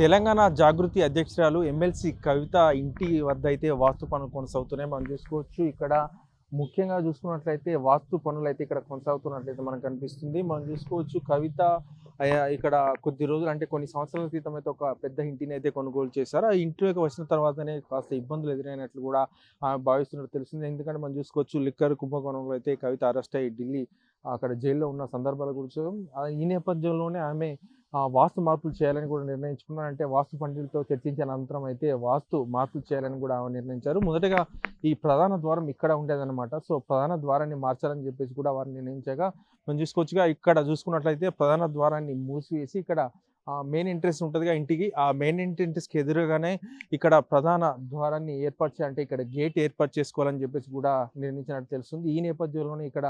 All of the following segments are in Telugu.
తెలంగాణ జాగృతి అధ్యక్షురాలు ఎమ్మెల్సీ కవిత ఇంటి వద్ద అయితే వాస్తు పనులు కొనసాగుతున్నాయి. మనం చూసుకోవచ్చు ఇక్కడ ముఖ్యంగా చూసుకున్నట్లయితే వాస్తు పనులు అయితే ఇక్కడ కొనసాగుతున్నట్లయితే మనకు కనిపిస్తుంది. మనం చూసుకోవచ్చు కవిత ఇక్కడ కొద్ది రోజులు అంటే కొన్ని సంవత్సరాల క్రితం అయితే ఒక పెద్ద ఇంటిని అయితే కొనుగోలు చేశారు. ఆ ఇంట్లోకి వచ్చిన తర్వాతనే కాస్త ఇబ్బందులు ఎదురైనట్లు కూడా భావిస్తున్నట్టు తెలిసింది ఎందుకంటే మనం చూసుకోవచ్చు లిక్కర్ కుంభకోణంలో అయితే కవిత అరెస్ట్ అయ్యి ఢిల్లీ అక్కడ జైల్లో ఉన్న సందర్భాల గురించి. ఈ నేపథ్యంలోనే ఆమె వాస్తు మార్పులు చేయాలని కూడా నిర్ణయించుకున్నారంటే వాస్తు పండితులతో చర్చించిన అనంతరం అయితే వాస్తు మార్పులు చేయాలని కూడా నిర్ణయించారు. మొదటగా ఈ ప్రధాన ద్వారం ఇక్కడ ఉండేదన్నమాట. సో ప్రధాన ద్వారాన్ని మార్చాలని చెప్పేసి కూడా వారు నిర్ణయించగా మనం చూసుకోవచ్చుగా ఇక్కడ చూసుకున్నట్లయితే ప్రధాన ద్వారాన్ని మూసివేసి ఇక్కడ మెయిన్ ఎంట్రెన్స్ ఉంటుందిగా ఇంటికి. ఆ మెయిన్ ఎంట్రెన్స్కి ఎదురుగానే ఇక్కడ ప్రధాన ద్వారాన్ని ఏర్పాటు చేయాలంటే ఇక్కడ గేట్ ఏర్పాటు చేసుకోవాలని చెప్పేసి కూడా నిర్ణయించినట్టు తెలుస్తుంది. ఈ నేపథ్యంలోనే ఇక్కడ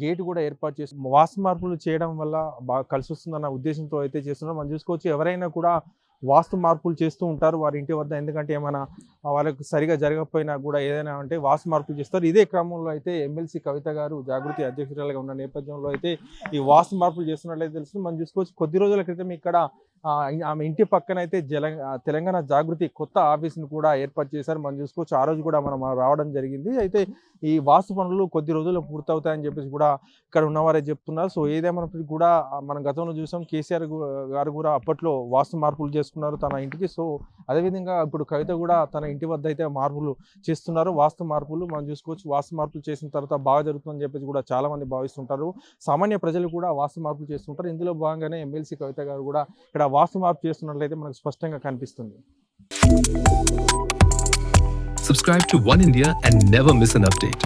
గేట్ కూడా ఏర్పాటు చేసి వాస్తు మార్పులు చేయడం వల్ల బాగా కలిసి వస్తుందన్న ఉద్దేశంతో అయితే చేస్తున్నారు మనం చూసుకోవచ్చు. ఎవరైనా కూడా వాస్తు మార్పులు చేస్తూ ఉంటారు వారి ఇంటి వద్ద. ఎందుకంటే ఏమైనా వాళ్ళకి సరిగా జరగకపోయినా కూడా ఏదైనా అంటే వాస్తు మార్పులు చేస్తారు. ఇదే క్రమంలో అయితే ఎమ్మెల్సీ కవిత గారు జాగృతి అధ్యక్షురాలుగా ఉన్న నేపథ్యంలో అయితే ఈ వాస్తు మార్పులు చేస్తున్నట్లయితే తెలుస్తుంది. మనం చూసుకోవచ్చు కొద్ది రోజుల క్రితం ఇక్కడ ఆమె ఇంటి పక్కన అయితే జల తెలంగాణ జాగృతి కొత్త ఆఫీస్ని కూడా ఏర్పాటు చేశారు. మనం చూసుకోవచ్చు ఆ రోజు కూడా మనం రావడం జరిగింది. అయితే ఈ వాస్తు పనులు కొద్ది రోజుల్లో పూర్తవుతాయని చెప్పేసి కూడా ఇక్కడ ఉన్నవారే చెప్తున్నారు. సో ఏదేమైనప్పటికీ కూడా మనం గతంలో చూసాం కేసీఆర్ గారు కూడా అప్పట్లో వాస్తు మార్పులు చేసుకున్నారు తన ఇంటికి. సో అదేవిధంగా ఇప్పుడు కవిత కూడా తన ఇంటి వద్ద అయితే మార్పులు చేస్తున్నారు. వాస్తు మార్పులు మనం చూసుకోవచ్చు వాస్తు మార్పులు చేసిన తర్వాత బాగా జరుగుతుందని చెప్పేసి కూడా చాలామంది భావిస్తుంటారు. సామాన్య ప్రజలు కూడా వాస్తు మార్పులు చేస్తుంటారు. ఇందులో భాగంగానే ఎమ్మెల్సీ కవిత గారు కూడా ఇక్కడ వాస్తు మార్పు చేస్తున్నట్లయితే మనకు స్పష్టంగా కనిపిస్తుంది Subscribe to One India and never miss an update.